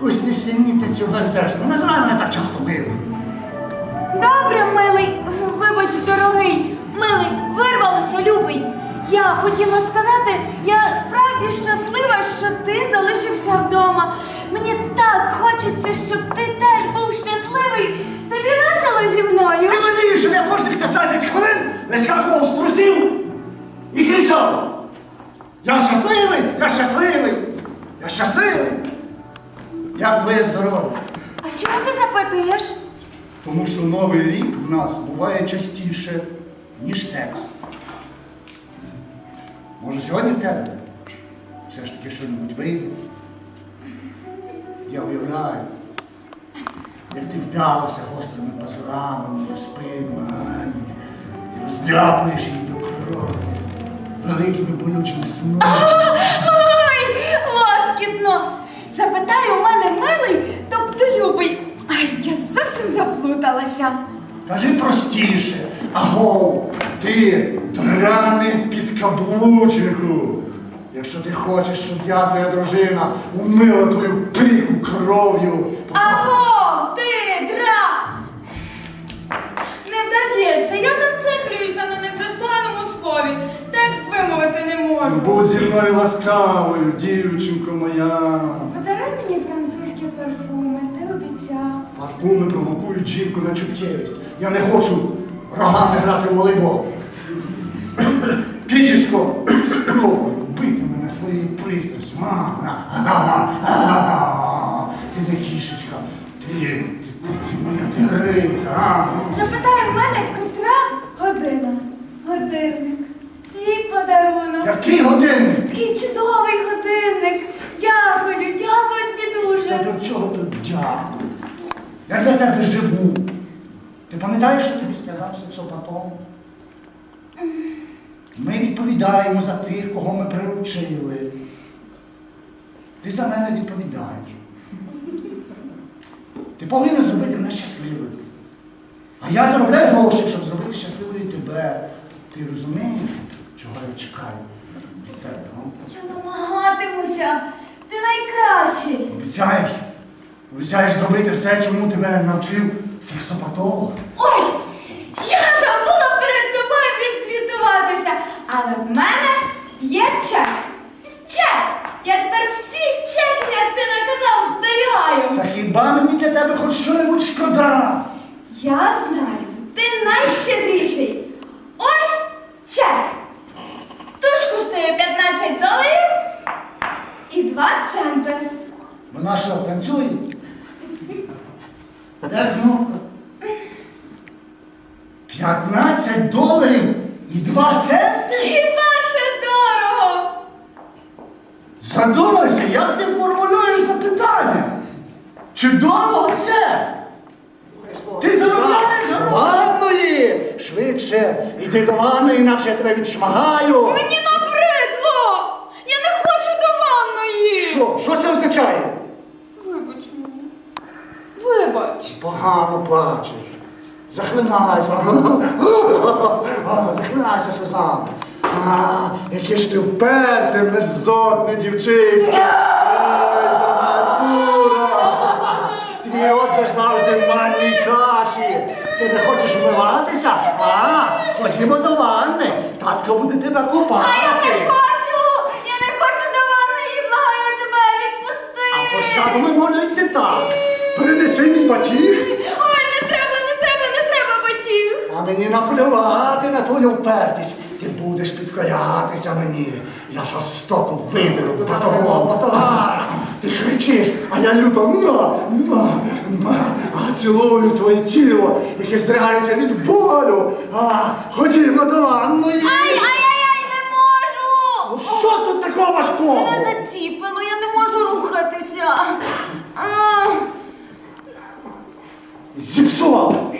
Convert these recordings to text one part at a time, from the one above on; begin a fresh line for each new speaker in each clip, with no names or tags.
якусь несенітницю верзеш. Не називай мене так часто милий.
Добре, милий, вибач, дорогий, милий, вирвалося, любий. Я хотіла сказати, я справді щаслива, що ти залишився вдома. Мені так хочеться, щоб ти теж був щасливий. Тобі весело зі мною.
Ти мені, щоб я кожних 15 хвилин вискакував з трусів і кричав. Я щасливий, я щасливий, я щасливий. Як твоє здоров'я?
А чому ти запитуєш?
Тому що Новий рік в нас буває частіше, ніж секс. Може, сьогодні в тебе все ж таки щось вийде. Я уявляю, як ти вп'ялася гострими пазурами в спину і роздряпуєш її до крові великими болючими снами.
Ой, лоскітно! Запитай у мене милий, тобто любий. Ай, я зовсім заплуталася.
Кажи простіше, агов, ти драний підкаблучнику. Якщо ти хочеш, щоб я, твоя дружина, умила твою пику кров'ю.
Аго, ти, дра! Не вдається, я зациклююся на непристойному слові. Текст вимовити не можу.
Будь зі мною ласкавою, дівчинко моя.
Подаруй мені ти обіцяв.
Провокують жінку на чуттєвість. Я не хочу рогами грати в волейбол. Кішечко, спробуй вбити мене своєю пристрастю. Мама, ти не кішечка, ти, ти, ти, ти моя тигриця. а?
Запитай в мене, котра година. Годинник. Твій подарунок.
Який годинник?
Такий чудовий годинник. Дякую, дякую тобі
Та
дуже.
до чого тут дякую? Я для тебе живу. Ти пам'ятаєш, що тобі сказав сексопатон? Ми відповідаємо за тих, кого ми приручили. Ти за мене відповідаєш. Ти повинен зробити мене щасливим. А я заробляю гроші, щоб зробити щасливою тебе. Ти розумієш, чого я чекаю від тебе? ну?
Я намагатимуся. Ти найкращий.
Обіцяєш? Обіцяєш зробити все, чому тебе навчив сексопатолог?
Ой, я забула перед тобою відсвітуватися, але в мене є чек. Чек! Я тепер всі чеки, як ти наказав, зберігаю.
Та хіба мені для тебе хоч що-небудь шкода?
Я знаю, ти найщедріший. Ось чек. Туш коштує 15 доларів і 2 центи.
Вона що, танцює? Як кнопка? 15 доларів і 2 центи?
Хіба це дорого?
Задумайся, як ти формулюєш запитання? Чи дорого це? Ти заробляєш гроші? Ванної! Швидше, іди до ванної, інакше я тебе відшмагаю.
Мені набридло! Я не хочу до ванної!
Що? Що це означає?
Вибач мені. Вибач.
Погано плачеш. Захлинайся. Захлинайся сльозами. А, яке ж ти вперте, мерзотне дівчисько. Ой, замазура. Твій озвеш завжди в манній каші. Ти не хочеш вмиватися? А, ходімо до ванни. Татко буде тебе купати.
А я не хочу! Я не хочу до ванної, благаю тебе, відпусти!
А пощадами молять не так. Принеси мій батіг.
Ой, не треба, не треба, не треба батіг!
А мені наплювати на твою впертість. Ти будеш підкорятися мені. Я жорстоко видеру батого, батога. Ти кричиш, а я люто мна, мна, мна, а цілую твоє тіло, яке здригається від болю. А, ходімо до ванної.
Ай, ай, ай, ай, не
Ну,
можу!
Що тут такого важкого?
Мене заціпило, я не можу рухатися. А,
Зіпсував.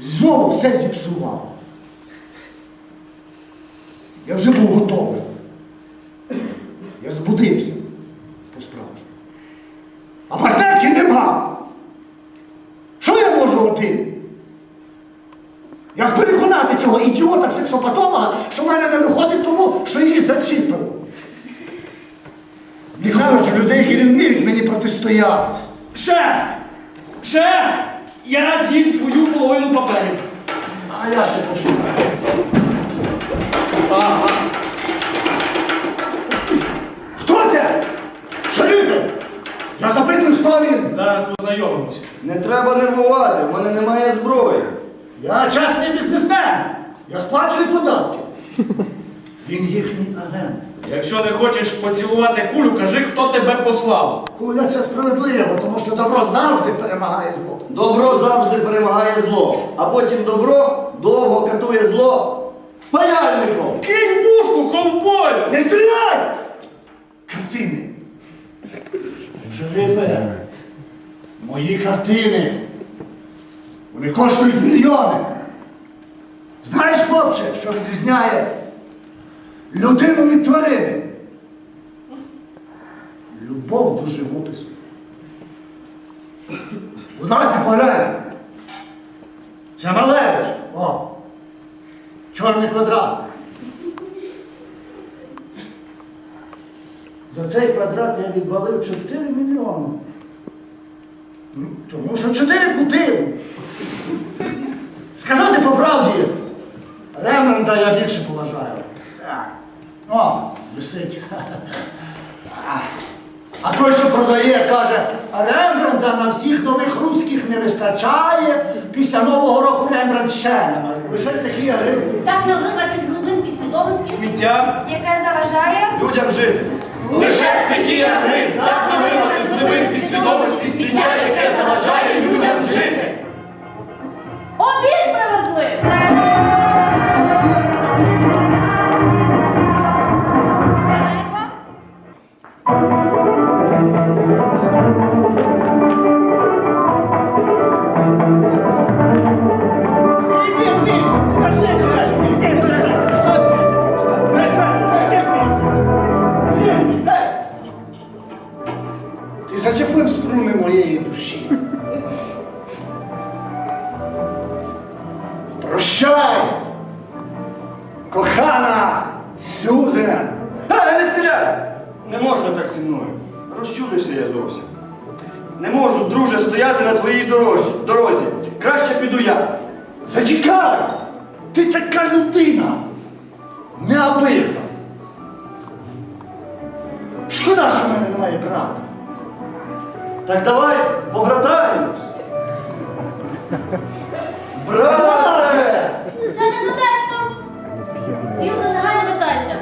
Знову все зіпсував. Я вже був готовий. Я збудився по-справжньому. А партнерки нема. Що я можу один? Як переконати цього ідіота сексопатолога, що в мене не виходить тому, що її заціпило? Нехай Кажуть, що які не вміють мені протистояти.
Шеф! Шеф! Я з'їв свою половину паперів.
А я ще починаю.
Ага.
Хто це? Шерифе! Я запитую, хто він?
Зараз познайомимось.
Не треба нервувати, в мене немає зброї.
Я чесний бізнесмен. Я сплачую податки. Він їхній агент.
Якщо не хочеш поцілувати кулю, кажи, хто тебе послав.
Куля це справедливо, тому що добро завжди перемагає зло.
Добро завжди перемагає зло, а потім добро довго катує зло паяльником.
Кинь пушку, ковбою!
Не стріляй! Картини. Шерифе, мої картини. Вони коштують мільйони. Знаєш, хлопче, що відрізняє людину від тварини? Любов до живопису. Будь ласка, поглянь. Це Малевич. О. Чорний квадрат. За цей квадрат я відвалив 4 мільйони. Ну, Тому що 4 кути. Сказати по правді, Ремонда я більше поважаю. Так. О, висить. А той, що продає, каже, Рембранда на всіх нових русських не вистачає. Після Нового року Рембрандт ще не має. Лише такі гривні.
Так наливати з глибин підсвідомості,
Сміття.
яке заважає.
Людям жити.
Лише стихія гри здатна вирвати з глибин підсвідомості сміття, яке заважає людям.
all
Зачекай! Ти така людина! Неабияка! Шкода, що в мене немає брата.
Так давай побратаємось. Брате!
Це не за текстом. Сьюзен, негайно вертайся.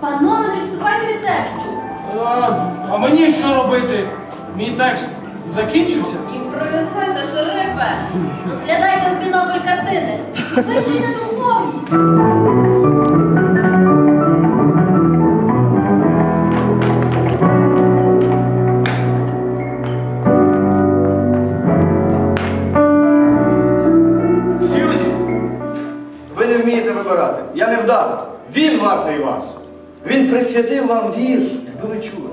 Панове, не відступайте від тексту.
А, а мені що робити? Мій текст закінчився?
Імпровізуйте, шерифе. Розглядайте в бінокль картини. Ви не
вмієте вибирати. Я не вдав. Він вартий вас. Він присвятив вам вірш, якби ви чули.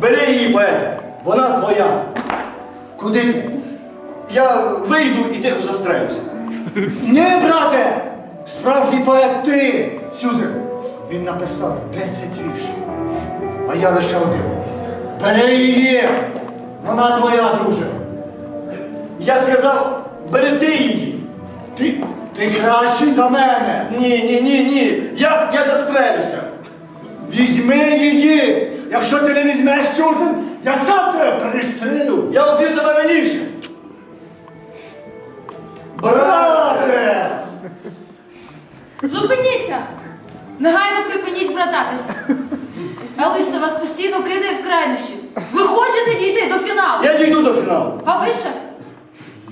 Бери її, поете, вона твоя.
Куди ти?
Я вийду і тихо застрелюся.
Ні, брате! Справжній поет ти, Сюзен. Він написав 10 віршів, а я лише один. Бери її! Вона твоя, друже.
Я сказав, бери ти її.
Ти, ти кращий за мене.
Ні, ні, ні, ні. Я, я застрелюся.
Візьми її! Якщо ти не візьмеш Сюзен, я сам тебе пристрелю.
Я вб'ю тебе раніше.
Брате!
Зупиніться! Негайно припиніть брататися. Елвіс вас постійно кидає в крайнощі. Ви хочете дійти до фіналу.
Я дійду до фіналу.
А ви шеф?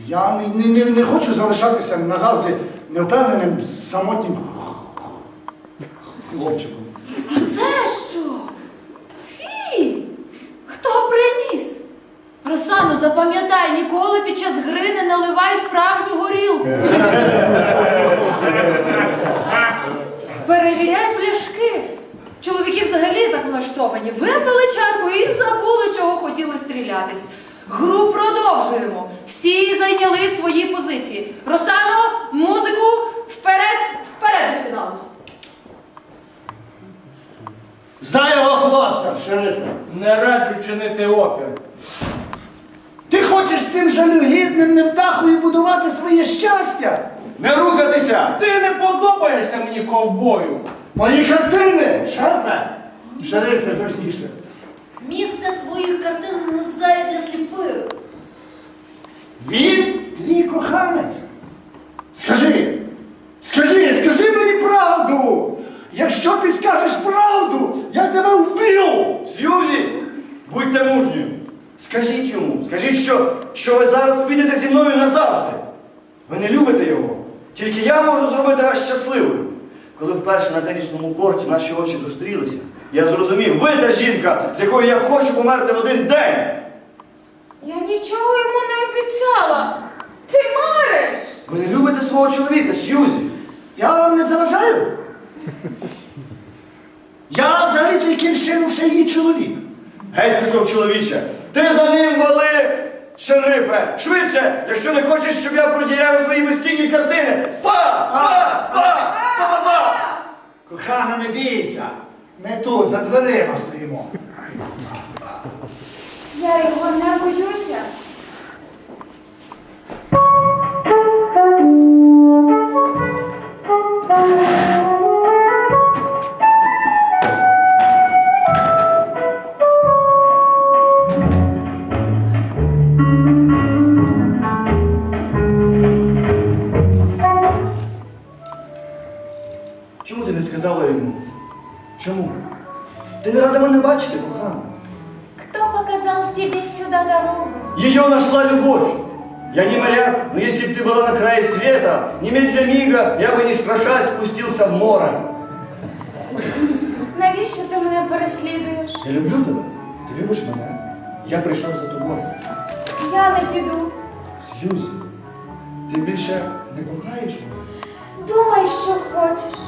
Я не, не, не, не хочу залишатися назавжди невпевненим самотнім хлопчиком.
А це що? Фі! Хто приніс? Росано, запам'ятай, ніколи під час гри не наливай справжню горілку. Перевіряй пляшки. Чоловіки взагалі так влаштовані. Випили чарку і забули, чого хотіли стрілятись. Гру продовжуємо. Всі зайняли свої позиції. Росано, музику вперед, вперед до фіналу.
Знаю його хлопця, шерифе.
Не раджу чинити опір.
Цим жалюгідним невдахою будувати своє щастя?
Не рухатися!
Ти не подобаєшся мені ковбою.
Мої картини, шерифе. Шерифе, точніше.
Місце твоїх картин в музеї для сліпих.
Він твій коханець. Скажи, скажи, скажи мені правду. Якщо ти скажеш правду, я тебе вб'ю.
Сьюзі. Скажіть йому, скажіть, що, що ви зараз підете зі мною назавжди. Ви не любите його. Тільки я можу зробити вас щасливою. Коли вперше на тенісному корті наші очі зустрілися, я зрозумів, ви та жінка, з якою я хочу померти в один день.
Я нічого йому не обіцяла. Ти мариш.
Ви не любите свого чоловіка, Сьюзі.
Я вам не заважаю. Я ще її чоловік.
Геть пішов чоловіче. Ти за ним вали, шерифе! Швидше, якщо не хочеш, щоб я продіяв твої безцінні картини. Па! Па! Па! Па-па-па!
Кохана, не бійся. Ми тут за дверима стоїмо.
Я його не боюся.
На крае света, немедля мига, я бы не страшась спустился в море.
Навіщо ти мене переслідуєш?
Я люблю тебе. Ти любиш мене? Я прийшов за тобою.
Я не піду.
Сьюзі, ти більше не кохаєш мене?
Думай, що хочеш.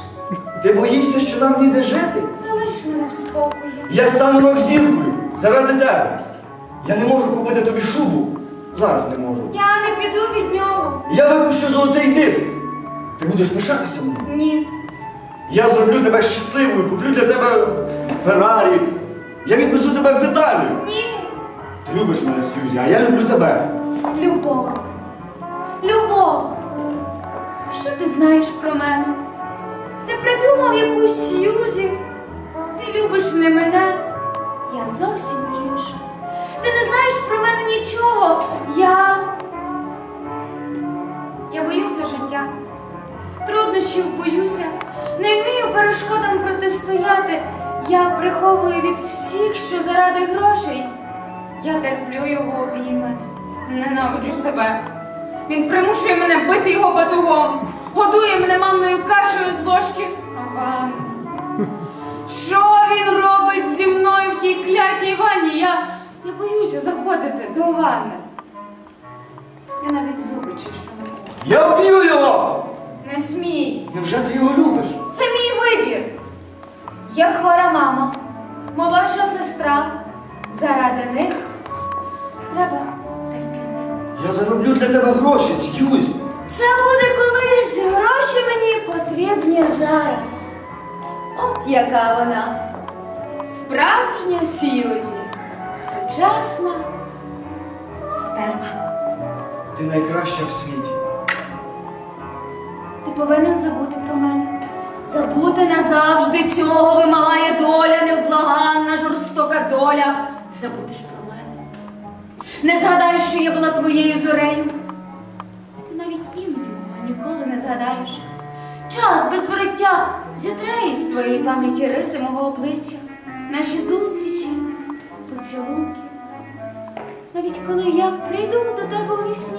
Ти боїшся, що нам ніде жити?
Залиш мене в спокої.
Я стану рок-зіркою заради тебе. Я не можу купити тобі шубу. Зараз не можу.
Я не піду від нього.
Я випущу золотий диск. Ти будеш пишатися мною.
Ні.
Я зроблю тебе щасливою, куплю для тебе Феррарі. Я відвезу тебе в Італію.
Ні.
Ти любиш мене, Сьюзі, а я люблю тебе.
Любов. Любов. Що ти знаєш про мене? Ти придумав якусь Сьюзі. Ти любиш не мене, я зовсім інша. Ти не знаєш про мене нічого. Я. Я боюся життя. Труднощів боюся. Не вмію перешкодам протистояти. Я приховую від всіх, що заради грошей. Я терплю його обійми, ненавиджу себе. Він примушує мене бити його батогом, годує мене манною кашею з ложки. А ванна. Що він робить зі мною в тій клятій ванні? Я, я боюся заходити до ванни. Я навіть зуби не можу.
Я вб'ю його!
Не смій.
Невже ти його любиш?
Це мій вибір. Є хвора мама, молодша сестра. Заради них треба терпіти.
Я зароблю для тебе гроші, Сьюзі.
Це буде колись, гроші мені потрібні зараз. От яка вона. Справжня Сьюзі. Сучасна стерва.
Ти найкраща в світі.
Ти повинен забути про мене. Забути назавжди цього вимагає доля, невблаганна, жорстока доля. Ти забудеш про мене. Не згадаєш, що я була твоєю зорею. Ти навіть імені мого ніколи не згадаєш. Час без вороття зітре із твоєї пам'яті риси мого обличчя, наші зустрічі, поцілунки. Навіть коли я прийду до тебе у вісні,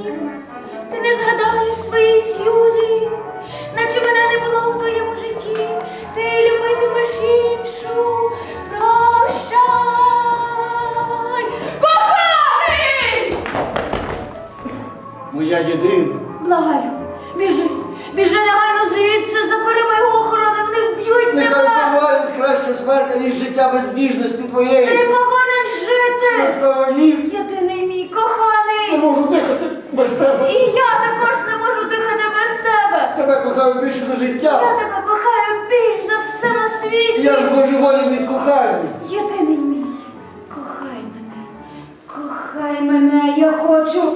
без
тебе.
І я також не можу дихати без тебе!
Тебе кохаю більше за життя.
Я тебе кохаю більш за все на світі!
Я волю від кохання.
Єдиний мій. Кохай мене. Кохай мене, я хочу